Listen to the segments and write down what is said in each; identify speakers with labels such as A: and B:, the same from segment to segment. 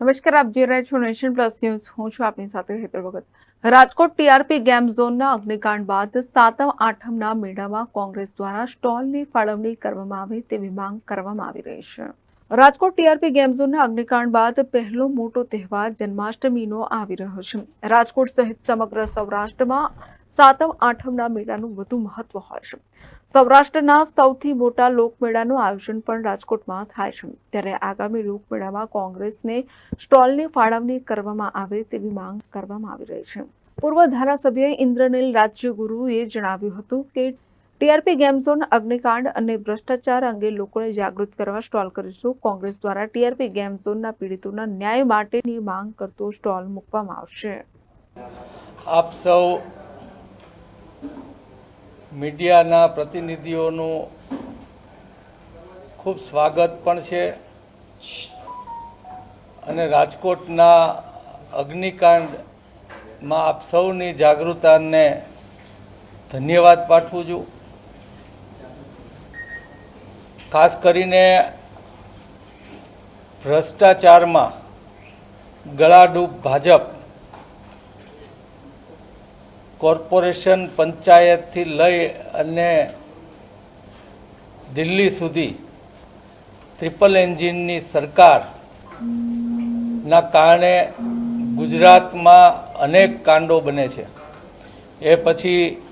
A: નમસ્કાર, આપ જોઈ રહ્યા છો નેશન પ્લસ ન્યૂઝ. હું છું આપની સાથે હેતર ભગત. રાજકોટ ટીઆરપી ગેમ ઝોનના અગ્નિકાંડ બાદ સાતમ આઠમના મેળામાં કોંગ્રેસ દ્વારા સ્ટોલની ફાળવણી કરવામાં આવે તેવી માંગ કરવામાં આવી રહી છે. રાજકોટ ટીઆરપી ગેમ ઝોનના અગ્નિકાંડ બાદ પહેલો મોટો તહેવાર જન્માષ્ટમીનો આવી રહ્યો છે. રાજકોટ સહિત સમગ્ર સૌરાષ્ટ્રમાં સાતમ આઠમના મેળાનું વધુ મહત્વ હોય છે. સૌરાષ્ટ્રના સૌથી મોટા લોકમેળાનું આયોજન પણ રાજકોટમાં થાય છે. ત્યારે આગામી લોકમેળામાં કોંગ્રેસને સ્ટોલની ફાળવણી કરવામાં આવે તેવી માંગ કરવામાં આવી રહી છે. પૂર્વ ધારાસભ્ય ઇન્દ્રનીલ રાજ્યગુરુએ જણાવ્યું હતું કે ટીઆરપી ગેમ ઝોન, અગ્નિકાંડ અને ભ્રષ્ટાચાર અંગે લોકોને જાગૃત કરવા સ્ટોલ કરીશું. કોંગ્રેસ દ્વારા ટીઆરપી ગેમ ઝોનના પીડિતોના ન્યાય માટેની માંગ કરતો સ્ટોલ મૂકવામાં આવશે.
B: આપ સૌ મીડિયાના પ્રતિનિધિઓનું ખૂબ સ્વાગત પણ છે. અને રાજકોટના અગ્નિકાંડમાં આપ સૌની જાગૃતતાને ધન્યવાદ પાઠવું છું. ખાસ કરીને ભ્રષ્ટાચારમાં ગળાડૂબ ભાજપ કોર્પોરેશન પંચાયતથી લઈ અને દિલ્હી સુધી ટ્રિપલ એન્જિનની સરકારના કારણે ગુજરાતમાં અનેક કાંડો બને છે. એ પછી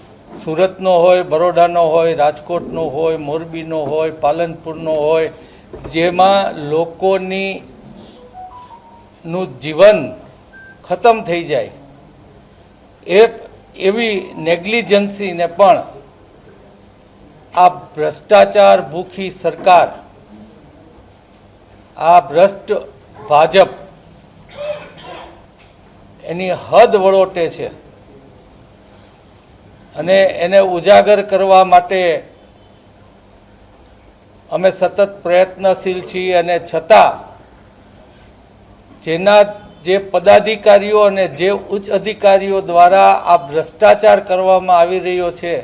B: સુરતનો હોય, બરોડાનો હોય, રાજકોટનો હોય, મોરબીનો હોય, પાલનપુરનો હોય, જેમાં લોકોની નું જીવન ખતમ થઈ જાય. એ એવી નેગ્લિજન્સીને પણ આ ભ્રષ્ટાચાર ભૂખી સરકાર, આ ભ્રષ્ટ ભાજપ એની હદ વળોટે છે. અને એને ઉજાગર કરવા માટે અમે સતત પ્રયત્નશીલ છીએ અને છતાં જેના જે પદાધિકારીઓ અને જે ઉચ્ચ અધિકારીઓ દ્વારા આ ભ્રષ્ટાચાર કરવામાં આવી રહ્યો છે,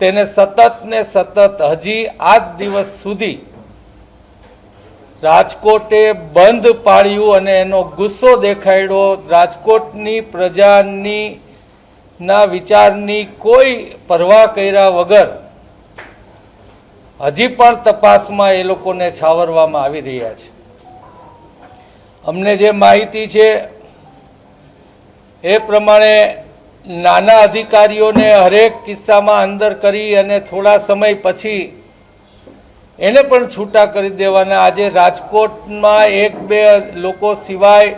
B: તેને સતત ને સતત હજી આજ દિવસ સુધી રાજકોટે બંધ પાડ્યું અને એનો ગુસ્સો દેખાડ્યો રાજકોટની પ્રજાની ના વિચારની કોઈ પરવા કર્યા વગર હજી પણ તપાસમાં એ લોકોને છાવરવામાં આવી રહ્યા છે. અમને જે માહિતી છે, એ પ્રમાણે નાના અધિકારીઓને હરેક કિસ્સામાં અંદર કરી અને થોડા સમય પછી એને પણ છૂટા કરી દેવાના. આજે રાજકોટમાં એક બે લોકો સિવાય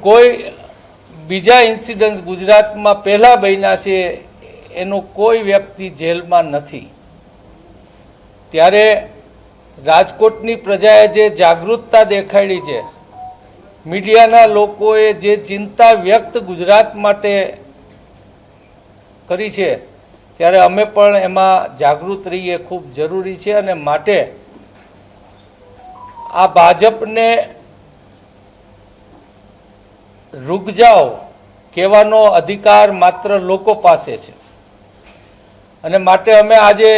B: કોઈ બીજા ઇન્સિડન્ટ્સ ગુજરાતમાં પહેલાં બન્યા છે, એનો કોઈ વ્યક્તિ જેલમાં નથી. ત્યારે રાજકોટની પ્રજાએ જે જાગૃતતા દેખાડી છે મીડિયાના લોકોએ જે ચિંતા વ્યક્ત ગુજરાત માટે કરી છે, ત્યારે અમે પણ એમાં જાગૃત રહીએ ખૂબ જરૂરી છે અને માટે આ ભાજપને રૂક જાઓ કહેવાનો અધિકાર માત્ર લોકો પાસે છે. અને માટે અમે આજે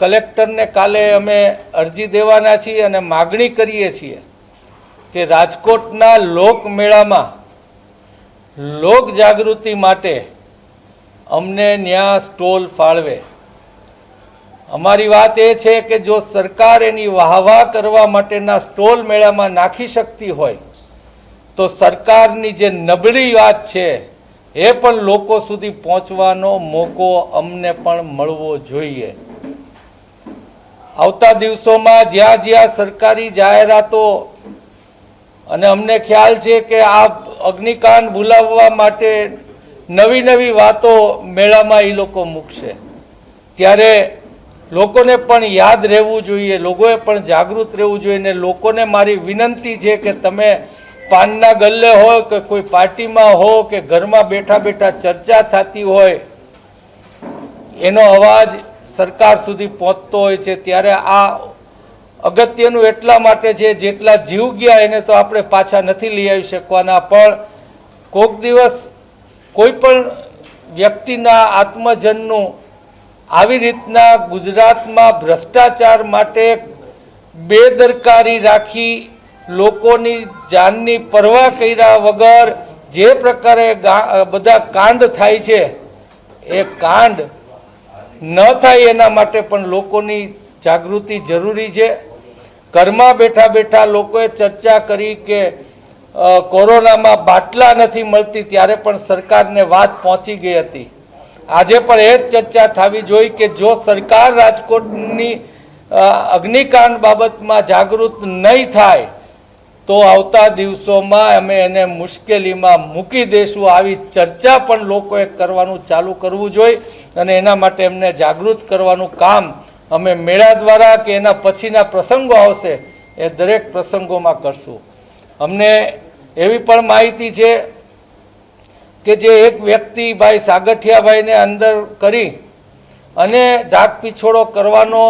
B: કલેક્ટરને કાલે અમે અરજી દેવાના છીએ અને માગણી કરીએ છીએ કે રાજકોટના લોકમેળામાં લોક જાગૃતિ માટે અમને ન્યા સ્ટોલ ફાળવે. અમારી વાત એ છે કે જો સરકાર એની વાહવાહ કરવા માટેના સ્ટોલ મેળામાં નાખી શકતી હોય, તો સરકારની જે નબળી વાત છે, એ પણ લોકો સુધી પહોંચવાનો મોકો અમને પણ મળવો જોઈએ. આવતા દિવસોમાં જ્યાં જ્યાં સરકારી જાહેરાતો અને અમને ખ્યાલ છે કે આ અગ્નિકાંડ ભૂલાવવા માટે નવી નવી વાતો મેળામાં એ લોકો મૂકશે. ત્યારે લોકોને પણ યાદ રહેવું જોઈએ, લોકોએ પણ જાગૃત રહેવું જોઈએ ને લોકોને મારી વિનંતી છે કે તમે પાનના ગલ્લે હોય કે કોઈ પાર્ટીમાં હો કે ઘરમાં બેઠા બેઠા ચર્ચા થતી હોય, એનો અવાજ સરકાર સુધી પહોંચતો હોય છે. ત્યારે આ અગત્યનું એટલા માટે છે, જેટલા જીવ ગયા એને તો આપણે પાછા નથી લઈ આવી શકવાના, પણ કોઈક દિવસ કોઈ પણ વ્યક્તિના આત્મજનનું આવી રીતના ગુજરાતમાં ભ્રષ્ટાચાર માટે બેદરકારી રાખી લોકોની જાનની પરવા કર્યા વગર જે પ્રકારે બધા કાંડ થાય છે, એ કાંડ ન થાય એના માટે પણ લોકોની જાગૃતિ જરૂરી છે. ઘરમાં બેઠા બેઠા લોકોએ ચર્ચા કરી કે કોરોનામાં બાટલા નથી મળતી ત્યારે પણ સરકારને વાત પહોંચી ગઈ હતી. આજે પણ એ જ ચર્ચા થવી જોઈએ કે જો સરકાર રાજકોટની અગ્નિકાંડ બાબતમાં જાગૃત નહીં થાય, તો આવતા દિવસોમાં અમે એને મુશ્કેલીમાં મૂકી દઈશું આવી ચર્ચા પણ લોકોએ કરવાનું ચાલુ કરવું જોઈએ અને એના માટે એમને જાગૃત કરવાનું કામ અમે મેળા દ્વારા કે એના પછીના પ્રસંગો આવશે, એ દરેક પ્રસંગોમાં કરશું. અમને એવી પણ માહિતી છે કે જે એક વ્યક્તિ ભાઈ સાગઠિયાભાઈને અંદર કરી અને ઢાક પીછોડો કરવાનો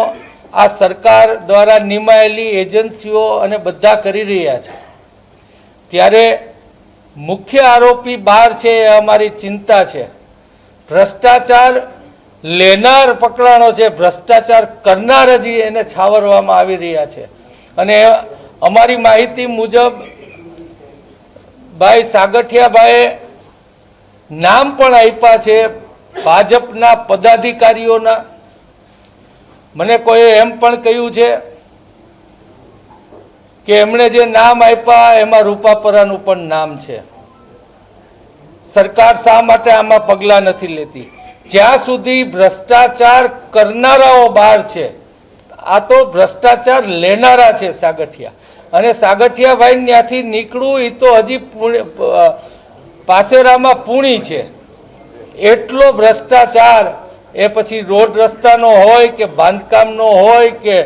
B: આ સરકાર દ્વારા નિમાયેલી એજન્સીઓ અને બધા કરી રહ્યા છે. ત્યારે મુખ્ય આરોપી બહાર છે એ અમારી ચિંતા છે. ભ્રષ્ટાચાર લેનાર પકડાણો છે, ભ્રષ્ટાચાર કરનાર જ એને છાવરવામાં આવી રહ્યા છે. અને અમારી માહિતી મુજબ ભાઈ સાગઠિયાભાઈએ નામ પણ આપ્યા છે ભાજપના પદાધિકારીઓના. મને કોઈએ એમ પણ કહ્યું છે કે એમણે જે નામ આપ્યા એમાં રૂપાપરાનું પણ નામ છે. સરકાર શા માટે આમાં પગલાં નથી લેતી? જ્યાં સુધી ભ્રષ્ટાચાર કરનારાઓ બહાર છે, આ તો ભ્રષ્ટાચાર લેનારા છે સાગઠિયા. અને સાગઠિયાભાઈ ત્યાંથી નીકળવું એ તો હજી પાસેરામાં પૂણી છે. એટલો ભ્રષ્ટાચાર, એ પછી રોડ રસ્તાનો હોય કે બાંધકામનો હોય કે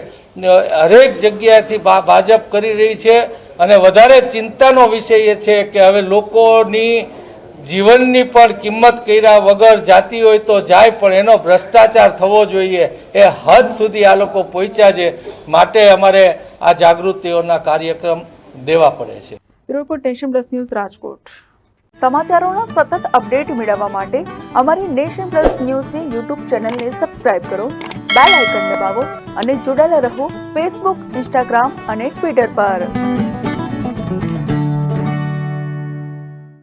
B: હરેક જગ્યાએથી ભાજપ કરી રહી છે. અને વધારે ચિંતાનો વિષય એ છે કે હવે લોકોની જીવનની પણ કિંમત કર્યા વગર જાતી હોય તો જાય, પણ એનો ભ્રષ્ટાચાર થવો જોઈએ. એ હદ સુધી આ લોકો પહોંચ્યા છે. માટે અમારે આ જાગૃતિઓના કાર્યક્રમ દેવા પડે છે.
A: Report nation plus news Rajkot. સમાચારોના સતત અપડેટ મેળવવા માટે અમારી નેશન પ્લસ ન્યૂઝની યુટ્યુબ ચેનલને સબસ્ક્રાઇબ કરો, બેલ આઇકન દબાવો અને જોડાયેલા રહો ફેસબુક, ઇન્સ્ટાગ્રામ અને ટ્વિટર પર.